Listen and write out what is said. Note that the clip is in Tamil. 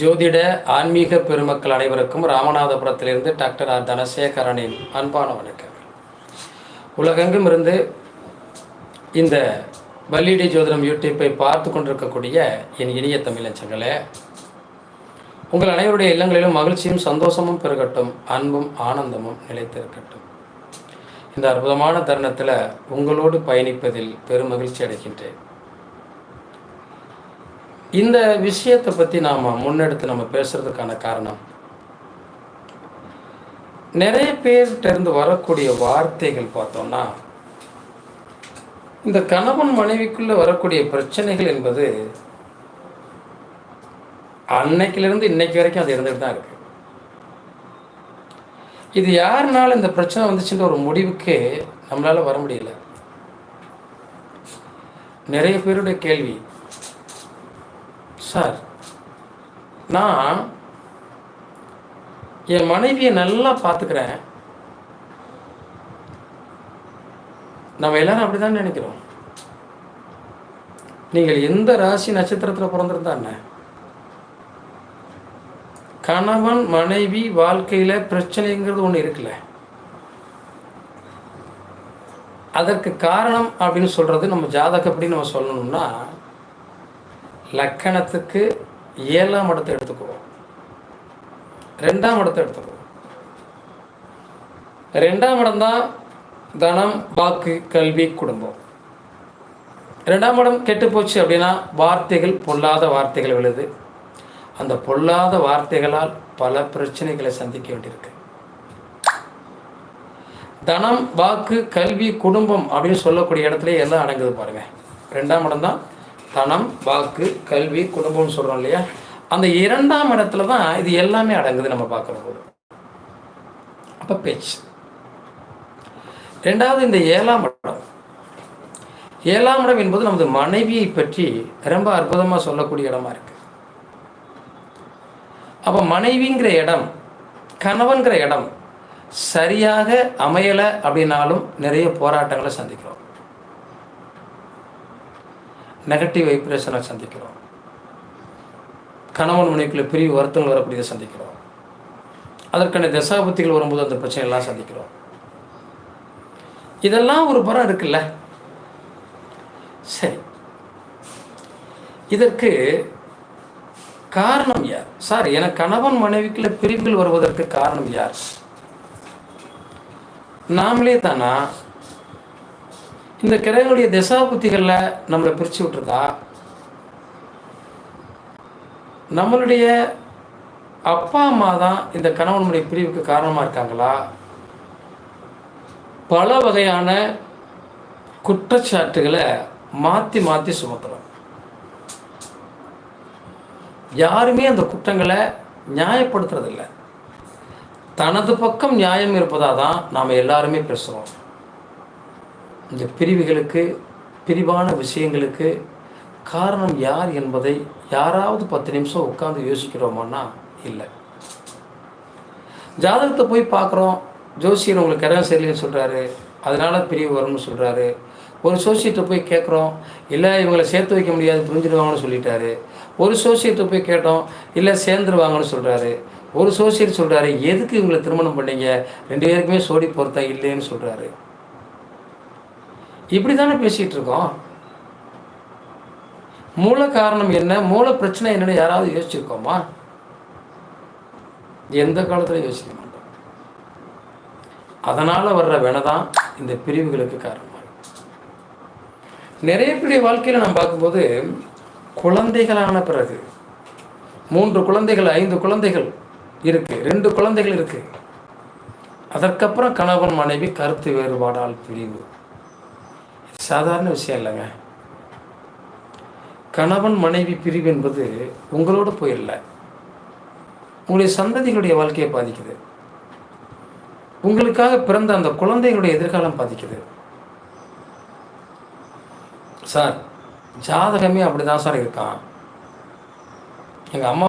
ஜோதிட ஆன்மீக பெருமக்கள் அனைவருக்கும் ராமநாதபுரத்திலிருந்து டாக்டர் ஆர். தனசேகரனின் அன்பான வணக்கம். உலகெங்கும் இருந்து இந்த வல்லிடி ஜோதிடம் யூடியூப்பை பார்த்து கொண்டிருக்கக்கூடிய என் இனிய தமிழச்சங்களே உங்கள் அனைவருடைய இல்லங்களிலும் மகிழ்ச்சியும் சந்தோஷமும் பெருகட்டும் அன்பும் ஆனந்தமும் நிலைத்திருக்கட்டும். இந்த அற்புதமான தருணத்தில் உங்களோடு பயணிப்பதில் பெரும் மகிழ்ச்சி அடைகின்றேன். இந்த விஷயத்தை பற்றி நாம் முன்னெடுத்து நம்ம பேசுறதுக்கான காரணம். நிறைய பேர்கிட்ட இருந்து வரக்கூடிய வார்த்தைகள் பார்த்தோம்னா இந்த கணவன் மனைவிக்குள்ள வரக்கூடிய பிரச்சனைகள் என்பது அன்னைக்கிலிருந்து இன்னைக்கு வரைக்கும் அது இருந்துட்டு தான் இருக்கு. இது யாருனால இந்த பிரச்சனை வந்துச்சுன்ற ஒரு முடிவுக்கு நம்மளால வர முடியல. நிறைய பேருடைய கேள்வி சார் நான் என் மனைவியை நல்லா பார்த்துக்கிறேன். நம்ம எல்லாரும் அப்படிதான் நினைக்கிறோம். நீங்கள் எந்த ராசி நட்சத்திரத்தில் பிறந்திருந்தா என்ன? கணவன் மனைவி வாழ்க்கையில் பிரச்சனைங்கிறது ஒன்று இருக்குல்ல. அதற்கு காரணம் அப்படின்னு சொல்கிறது நம்ம ஜாதகப்படி நம்ம சொல்லணும்னா லக்கணத்துக்கு ஏழாம் இடத்தை எடுத்துக்குவோம் ரெண்டாம் இடத்தை எடுத்துக்குவோம் ரெண்டாம் இடம் தான் தனம் வாக்கு கல்வி குடும்பம். ரெண்டாம் இடம் கெட்டு போச்சு அப்படின்னா வார்த்தைகள் பொல்லாத வார்த்தைகள் விழுது அந்த பொல்லாத வார்த்தைகளால் பல பிரச்சனைகளை சந்திக்க வேண்டியிருக்கு. தனம் வாக்கு கல்வி குடும்பம் அப்படின்னு சொல்லக்கூடிய இடத்துல எல்லாம் அடங்குது பாருங்க. ரெண்டாம் இடம் தான் தனம் வாக்கு கல்வி குடும்பம்னு சொல்கிறோம் இல்லையா? அந்த இரண்டாம் இடத்துல தான் இது எல்லாமே அடங்குது நம்ம பார்க்குற போது அப்போ பேச்சு. ரெண்டாவது இந்த ஏழாம் இடம். ஏழாம் இடம் என்பது நமது மனைவியை பற்றி ரொம்ப அற்புதமாக சொல்லக்கூடிய இடமா இருக்கு. அப்போ மனைவிங்கிற இடம் கணவன்கிற இடம் சரியாக அமையலை அப்படின்னாலும் நிறைய போராட்டங்களை சந்திக்கிறோம். நெகட்டிவ் வைப்ரேஷனை சந்திக்கிறோம். கணவன் மனைவிக்குள்ள பிரிவு வருத்தங்கள் வரக்கூடியதை சந்திக்கிறோம். அதற்கான தசாபத்திகள் வரும்போது அந்த பிரச்சனைகள்லாம் சந்திக்கிறோம். இதெல்லாம் ஒரு புறம் இருக்குல்ல? சரி. இதற்கு காரணம் யார்? சார் எனக்கு கணவன் மனைவிக்குள்ள பிரிவுகள் வருவதற்கு காரணம் யார்? நாமளே தானா? இந்த கிரகங்களுடைய திசா புத்திகளில் நம்மளை பிரித்து விட்டுருதா நம்மளுடைய அப்பா அம்மா தான் இந்த கணவனுடைய பிரிவுக்கு காரணமாக இருக்காங்களா? பல வகையான குற்றச்சாட்டுகளை மாற்றி மாற்றி சுமத்துறோம். யாருமே அந்த குற்றங்களை நியாயப்படுத்துறதில்லை. தனது பக்கம் நியாயம் இருப்பதாக தான் நாம் எல்லாருமே பேசுகிறோம் இந்த பிரிவுகளுக்கு பிரிவான விஷயங்களுக்கு காரணம் யார் என்பதை யாராவது பத்து நிமிஷம் உட்காந்து யோசிக்கிறோமான்னா இல்லை. ஜாதகத்தை போய் பார்க்குறோம். ஜோசியர் உங்களுக்கு இடம் சரியில்லைன்னு சொல்கிறாரு அதனால் பிரிவு வரும்னு சொல்கிறாரு ஒரு சோசியத்தை போய் கேட்குறோம். இல்லை இவங்களை சேர்த்து வைக்க முடியாது புரிஞ்சிடுவாங்கன்னு சொல்லிட்டாரு. ஒரு சோசியத்தை போய் கேட்டோம். இல்லை சேர்ந்துருவாங்கன்னு சொல்கிறாரு ஒரு சோசியர் சொல்கிறாரு எதுக்கு இவங்களை திருமணம் பண்ணீங்க? ரெண்டு பேருக்குமே சோடி பொருத்தம் இல்லைன்னு சொல்கிறாரு இப்படி தானே பேசிகிட்டு இருக்கோம் மூல காரணம் என்ன? மூல பிரச்சனை என்னன்னு யாராவது யோசிச்சிருக்கோமா? எந்த காலத்துல யோசிக்க மாட்டோம். அதனால வர்ற வினைதான் இந்த பிரிவுகளுக்கு காரணமாக நிறைய பேருடைய வாழ்க்கையில் நம்ம பார்க்கும்போது குழந்தைகளான பிறகு மூன்று குழந்தைகள் ஐந்து குழந்தைகள் இருக்கு ரெண்டு குழந்தைகள் இருக்கு. அதற்கப்புறம் கணவன் மனைவி கருத்து வேறுபாடால் பிரிவு. சாதாரண விஷயம் இல்லைங்க. கணவன் மனைவி பிரிவு என்பது உங்களோட போயிடல உங்களுடைய சந்ததிகளுடைய வாழ்க்கையை பாதிக்குது. உங்களுக்காக பிறந்த அந்த குழந்தைகளுடைய எதிர்காலம் பாதிக்குது. சார் ஜாதகமே அப்படிதான் சார் இருக்கான். எங்கள் அம்மா